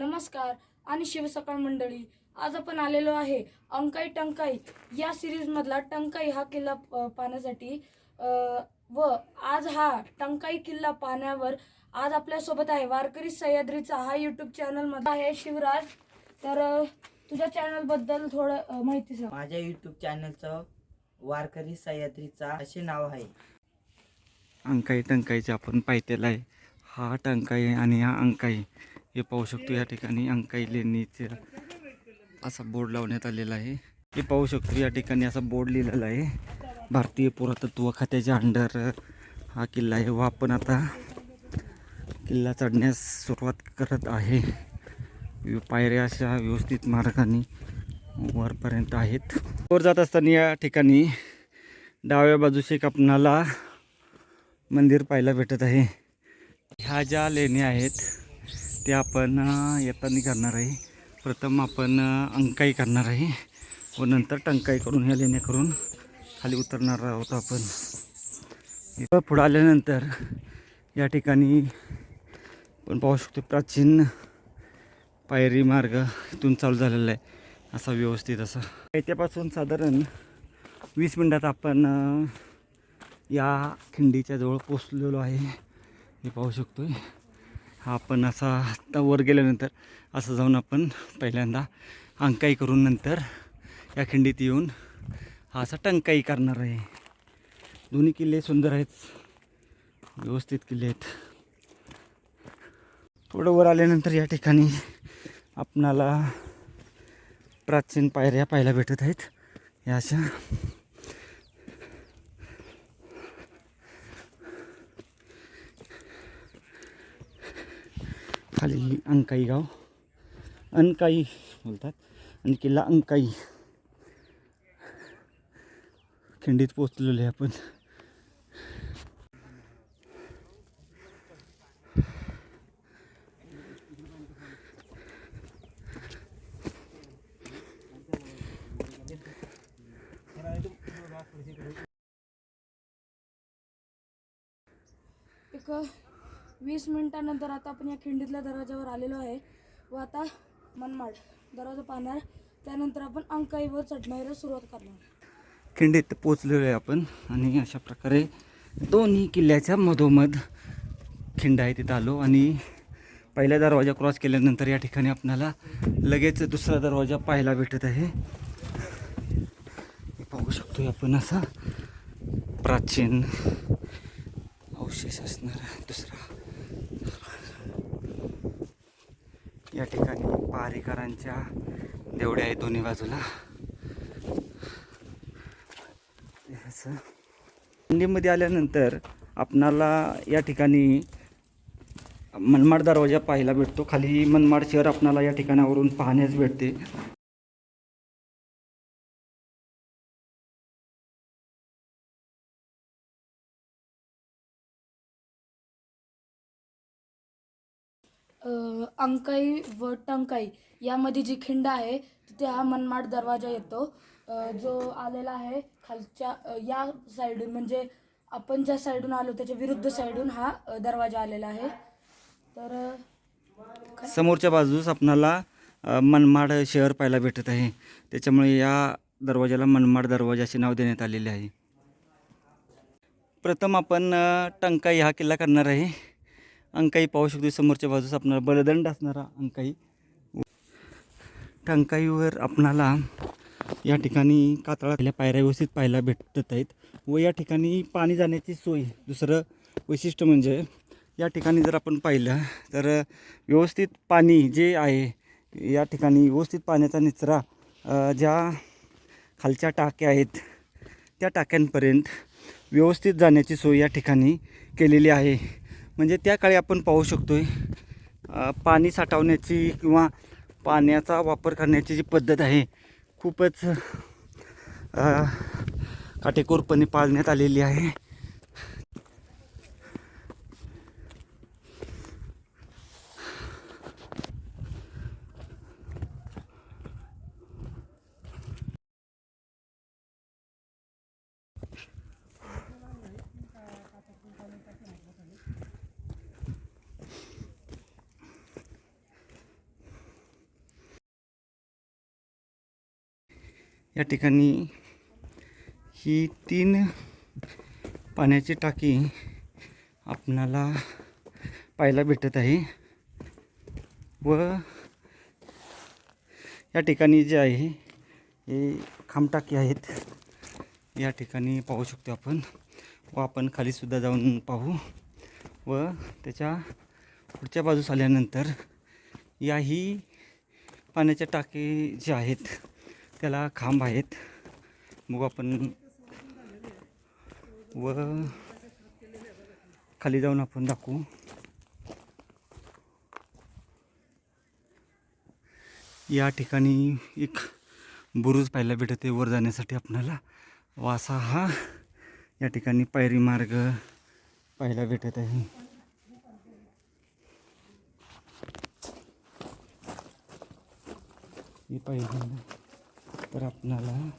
नमस्कार आणि शिवसकाळ मंडळी. आज आपण आलेलो आहे अंकाई टंकाई. या सिरीज मधला टंकाई हा किल्ला पाहण्यासाठी. अ, व आज हा टंकाई किल्ला पाहण्यावर आज आपल्यासोबत आहे वारकरी सह्याद्रीचा. हा युट्यूब चॅनलमध्ये आहे शिवराज. तर तुझ्या चॅनलबद्दल थोडं माहिती सांग. माझ्या युट्यूब चॅनलचं वारकरी सह्याद्रीचा असे नाव आहे. अंकाई टंकाईचे आपण पाहिलेला आहे. हा टंकाई आणि हा अंकाई. हे पाहू शकतो या ठिकाणी अंकाई लेणीचे असा बोर्ड लावण्यात आलेला आहे. हे पाहू शकतो या ठिकाणी असा बोर्ड लिहिलेला आहे. भारतीय पुरातत्व खात्याच्या अंडर हा किल्ला आहे. व आपण आता किल्ला चढण्यास सुरुवात करत आहे. पायऱ्या अशा व्यवस्थित मार्गाने वरपर्यंत आहेत. वर जात असताना या ठिकाणी डाव्या बाजूस एक आपणाला मंदिर पाहायला भेटत आहे. ह्या ज्या लेण्या आहेत ते आपण येताना करणार आहे. प्रथम आपण अंकाई करणार आहे व नंतर टंकाई करून ह्या लेण्या करून खाली उतरणार आहोत आपण. इथं पुढं आल्यानंतर या ठिकाणी आपण पाहू शकतो प्राचीन पायरी मार्ग इथून चालू झालेला आहे असा व्यवस्थित असा. येत्यापासून साधारण वीस मिनटात आपण या खिंडीच्या जवळ पोचलेलो आहे. हे पाहू शकतो आहे आपण असा आत्ता वर गेल्यानंतर असं जाऊन आपण पहिल्यांदा अंकाई करून नंतर या खिंडीत येऊन हा असा टंकाई करणार आहे. दोन्ही किल्ले सुंदर आहेत. व्यवस्थित किल्ले आहेत. थोडं वर आल्यानंतर या ठिकाणी आपणाला प्राचीन पायऱ्या पाहायला भेटत आहेत. या अशा खाली अंकाई गाव. अनकाई बोलतात. आणि किल्ला अंकाई. खिंडीत पोचलेलो आहे आपण. एक वीस मिनिटानंतर आता आपण या खिंडीतल्या दरवाजावर आलेलो आहे व आता मनमाड दरवाजा पाहणार. त्यानंतर आपण अंकाईवर चढणाऱ्या सुरुवात करणार. खिंडीत पोचलेलो आहे आपण आणि अशा प्रकारे दोन्ही किल्ल्याच्या मधोमध खिंड आहे तिथं आलो आणि पहिला दरवाजा क्रॉस केल्यानंतर या ठिकाणी आपणाला लगेच दुसरा दरवाजा पाहायला भेटत आहे. पाहू शकतो आपण असा प्राचीन अवशेष असणारा दुसरा या ठिकाणी पारेकरांच्या देवड्या आहेत दोन्ही बाजूला. असं. आल्यानंतर आपणाला या ठिकाणी मनमाड दरवाजा पाहायला भेटतो. खाली मनमाड शहर आपणाला या ठिकाणावरून पाहण्यास भेटते. अंकाई व टंकाई यामध्ये जी खिंड आहे तिथे हा मनमाड दरवाजा येतो. जो आलेला आहे खालच्या या साईडून म्हणजे आपण ज्या साईडून आलो त्याच्या विरुद्ध साईडून हा दरवाजा आलेला आहे. तर समोरच्या बाजूस आपणाला मनमाड शहर पाहायला भेटत आहे. त्याच्यामुळे या दरवाजाला मनमाड दरवाजा असे नाव देण्यात आलेले आहे. प्रथम आपण टंकाई हा किल्ला करणार आहे. अंकाई पाहू शकतो समोरच्या बाजूस आपणाला बलदंड असणारा अंकाई टंकाईवर आपणाला या ठिकाणी कातळातल्या पायऱ्या व्यवस्थित पाहायला भेटत आहेत व या ठिकाणी पाणी जाण्याची सोय. दुसरं वैशिष्ट्य म्हणजे या ठिकाणी जर आपण पाहिलं तर व्यवस्थित पाणी जे आहे या ठिकाणी व्यवस्थित पाण्याचा निचरा ज्या खालच्या टाक्या आहेत त्या टाक्यांपर्यंत व्यवस्थित जाण्याची सोय या ठिकाणी केलेली आहे. म्हणजे त्या काळी आपण पाहू शकतो आहे पाणी साठवण्याची किंवा पाण्याचा वापर करण्याची जी पद्धत आहे खूपच काटेकोरपणे पाळण्यात आलेली आहे. या ठिकाणी ही तीन पाण्याची टाकी आपणाला पाहायला भेटत आहे. व या ठिकाणी जे आहे हे खामटाकी आहेत. या ठिकाणी पाहू शकतो आपण. व आपण खालीसुद्धा जाऊन पाहू. व त्याच्या पुढच्या बाजूस आल्यानंतर याही पाण्याच्या टाकी जे आहेत त्याला खांब आहेत. मग आपण. व खाली जाऊन आपण दाखवू. या ठिकाणी एक बुरुज पाहायला भेटते. वर जाण्यासाठी आपणाला वासा हा या ठिकाणी पायरी मार्ग पाहायला भेटत आहे. ही पायरी तर आपणाला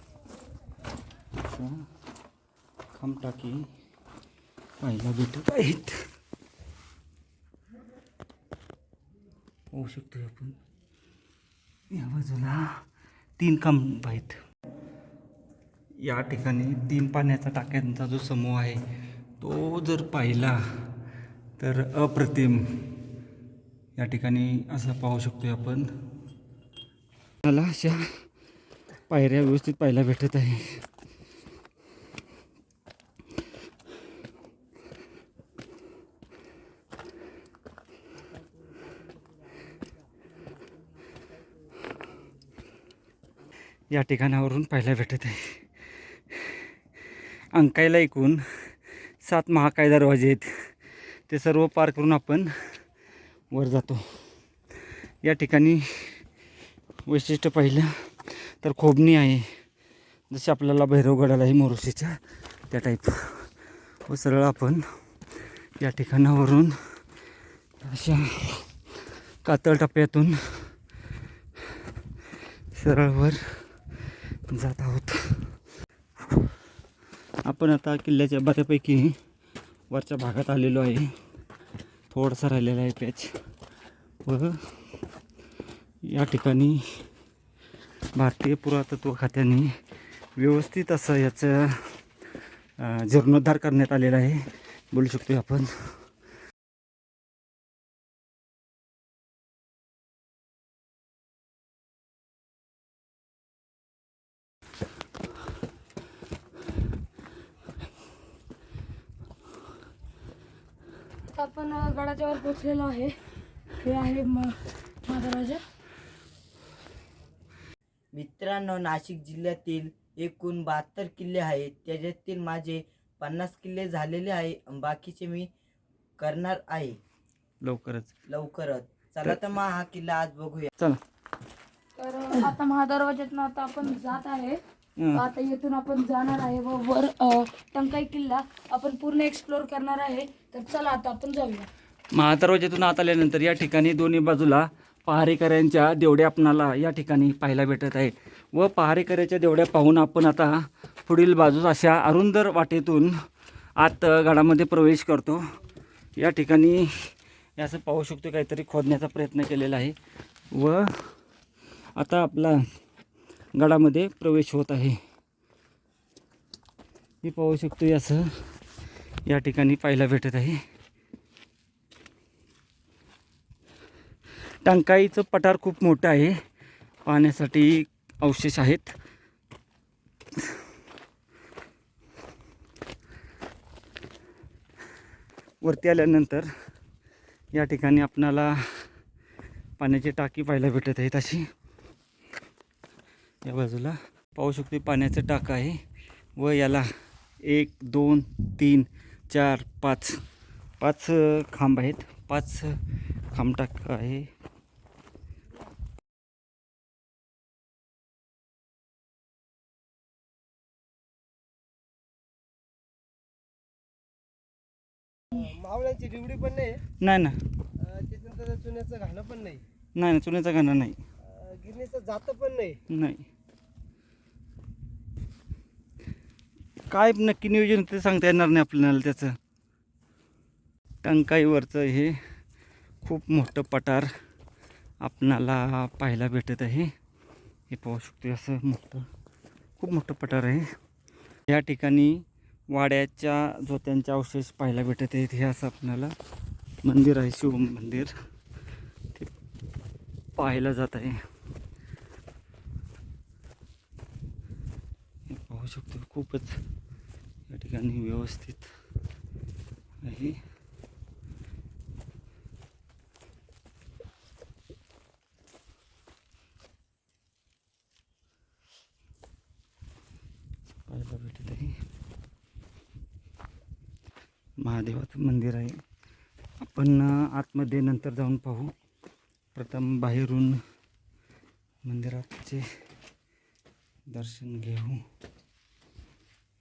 अशा खामटाकी पाहायला भेटत आहेत होऊ शकतो आपण या बाजूला तीन खांब आहेत या ठिकाणी तीन पाण्याचा टाक्यांचा जो समूह आहे तो जर पाहिला तर अप्रतिम। या ठिकाणी असं पाहू शकतो आपण। मला अशा पायऱ्या व्यवस्थित पाहायला भेटत आहे. या ठिकाणावरून पाहायला भेटत आहे. अंकायला एकूण सात महाकाय दरवाजे आहेत. ते सर्व पार करून आपण वर जातो. या ठिकाणी वैशिष्ट्य पाहिलं. तर खोबणी आहे. जशी आपल्याला भैरवगडाला आहे मोरुशीच्या त्या टाईप व सरळ आपण या ठिकाणावरून अशा कातळ टप्प्यातून सरळवर जात आहोत. आपण आता किल्ल्याच्या बऱ्यापैकी वरच्या भागात आलेलो आहे. थोडासा राहिलेला आहे पॅच. व या ठिकाणी भारतीय पुरातत्व खात्याने व्यवस्थित असं याचं जीर्णोद्धार करण्यात आलेला आहे. बोलू शकतो आपण. आपण गडाच्या वर पोचलेलो आहे. हे आहे म महाराजा मित्रांनो नाशिक जिल्ह्यातील एकूण बहात्तर किल्ले आहेत. त्याच्यातील माझे पन्नास किल्ले झालेले आहे बाकीचे मी करणार आहे. लवकरच. लवकरच. चला तर मग हा किल्ला आज बघूया. चला. तर आता महादरवाज्यातनं आता आपण जात आहे. हं. आता येथून आपण जाणार आहे व वर अ, टंकाई किल्ला आपण पूर्ण एक्सप्लोर करणार आहे. तर चला आता आपण जाऊया. महादरवाज्यातून आत आल्यानंतर या ठिकाणी दोन्ही बाजूला पहारेकऱ्यांच्या देवड्या आपणाला या ठिकाणी पाहायला भेटत आहेत. व पहारेकऱ्याच्या देवड्या पाहून आपण आता पुढील बाजूस अशा अरुंदर वाटेतून आत गडामध्ये प्रवेश करतो. या ठिकाणी असं पाहू शकतो काहीतरी खोदण्याचा प्रयत्न केलेला आहे. व आता आपला गडामध्ये प्रवेश होत आहे. मी पाहू शकतो याचं असं या ठिकाणी पाहायला भेटत आहे. टंकाईचं पठार खूप मोठं आहे. पाण्यासाठी अवशेष आहेत. वरती आल्यानंतर या ठिकाणी आपणाला पाण्याची टाकी पाहायला भेटत आहेत अशी. या बाजूला पाहू शकतो पाण्याचं टाकं आहे व याला एक दोन तीन चार पाच पाच खांब आहेत. पाच खांब टाकं आहे. मावळ्यांची डिवडी पण नाही. नाही ना त्याच्यानंतर चुन्याचं घाणं पण नाही. नाही ना चुन्याचा गाणं नाही. गिरणीचं जातं पण नाही. नाही. काय नक्की नियोजन ते सांगता येणार नाही आपल्याला त्याचं. टंकाईवरचं हे खूप मोठं पठार आपणाला पाहायला भेटत आहे. हे पाहू शकतो असं मोठं खूप मोठं पठार आहे. या ठिकाणी वाड्याच्या जो त्यांच्या अवशेष पाहायला भेटत आहेत हे असं आपल्याला मंदिर आहे शिव मंदिर. ते पाहायला जात आहे. पाहू शकतो खूपच या ठिकाणी व्यवस्थित आहे पाहायला भेटत आहे महादेवाचं मंदिर आहे आपण मध्ये आतमध्ये नंतर जाऊन पाहू. प्रथम बाहेरून मंदिराचे दर्शन घेऊ.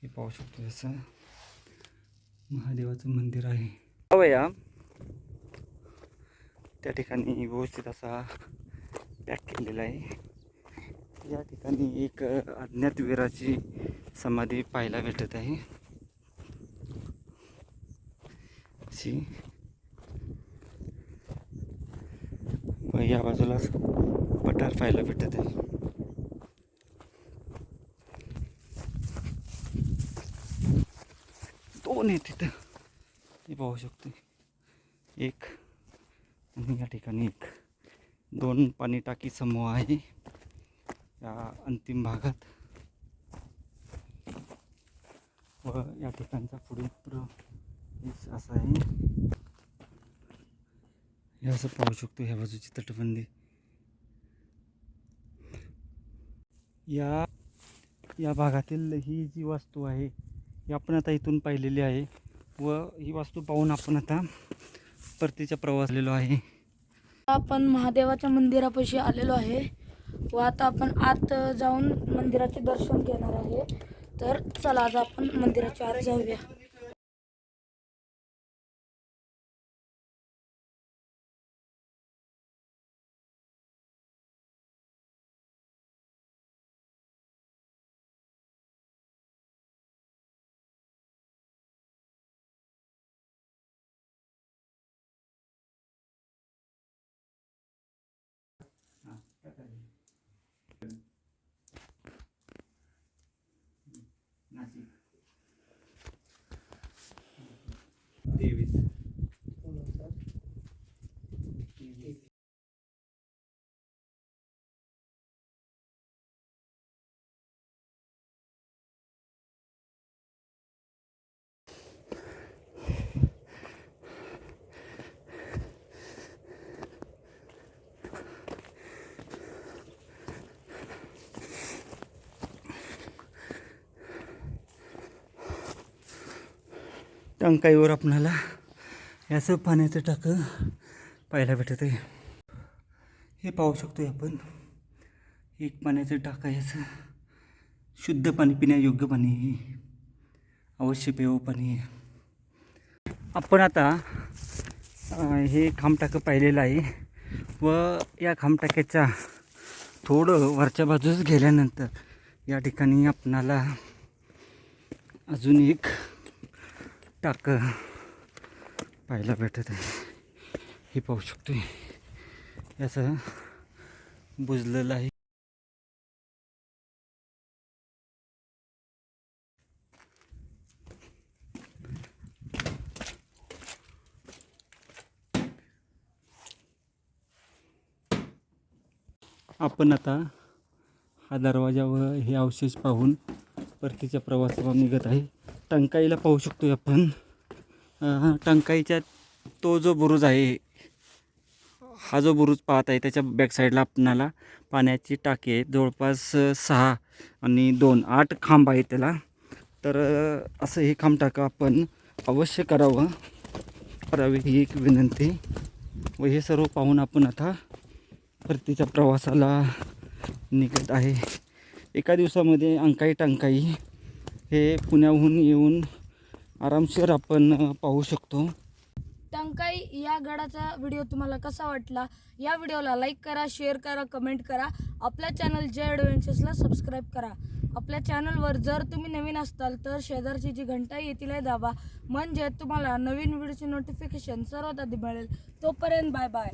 हे पाहू शकतो असं. महादेवाचं मंदिर आहे. पाहूया. त्या ठिकाणी व्यवस्थित असा पॅक केलेला आहे. या ठिकाणी एक अज्ञात वीराची समाधी पाहायला भेटत आहे. अशी व या बाजूला पठार पाहायला भेटत आहे. दोन आहे तिथं. हे पाहू शकतो. एक आणि या ठिकाणी एक. दोन पाणी टाकी समूह आहे. या अंतिम भागात. व या ठिकाणचा पुढील प्रवेश असा आहे. हे असं पाहू शकतो ह्या बाजूची तटबंदी। या या भागातील ही जी वास्तू आहे ही आपण आता इथून पाहिलेली आहे व ही वास्तू पाहून आपण आता परतीचा प्रवासलेलो आहे. आपण महादेवाच्या मंदिरापाशी आलेलो आहे. व आता आपण आत जाऊन मंदिराचे दर्शन घेणार आहे. तर चला आज आपण मंदिराच्या आत जाऊया. टंकाईवर आपणाला याचं पाण्याचं टाकं पाहायला भेटत आहे हे पाहू शकतो आपण. एक पाण्याचं टाका याचं. शुद्ध पाणी पिण्यायोग्य पाणी आहे. अवश्य पेव पाणी आहे. आपण आता हे खामटाकं पाहिलेलं आहे. व या खामटाक्याच्या थोडं वरच्या बाजूस गेल्यानंतर या ठिकाणी आपणाला अजून एक टाकं. पाहायला भेटत आहे. हे पाहू शकतो याचं बुजलेलं आहे. आपण आता हा दरवाजा व हे अवशेष पाहून परतीच्या प्रवासावर निघत आहे. टंकाईला पाहू शकतो आपण. टंकाईच्या तो जो बुरुज आहे हा जो बुरुज पाहत आहे त्याच्या बॅकसाईडला आपणाला पाण्याची टाकी आहे. जवळपास सहा आणि दोन आठ खांब आहे त्याला. तर असं हे खांब टाका आपण. अवश्य करावं. करावी ही एक विनंती. व हे सर्व पाहून आपण आता परतीच्या प्रवासाला निघत आहे. एका दिवसामध्ये अंकाई टंकाई हे पुण्याहून येऊन आरामशीर आपण पाहू शकतो. टंकाई या गडाचा व्हिडिओ तुम्हाला कसा वाटला? या व्हिडिओला लाईक करा शेअर करा कमेंट करा. आपल्या चॅनल जय ॲडव्हेंचर्सला सबस्क्राईब करा. आपल्या चॅनलवर जर तुम्ही नवीन असताल तर शेजारची जी घंटा आहे तिला दाबा. म्हणजे तुम्हाला नवीन व्हिडिओची नोटिफिकेशन सर्वात आधी मिळेल. तोपर्यंत बाय बाय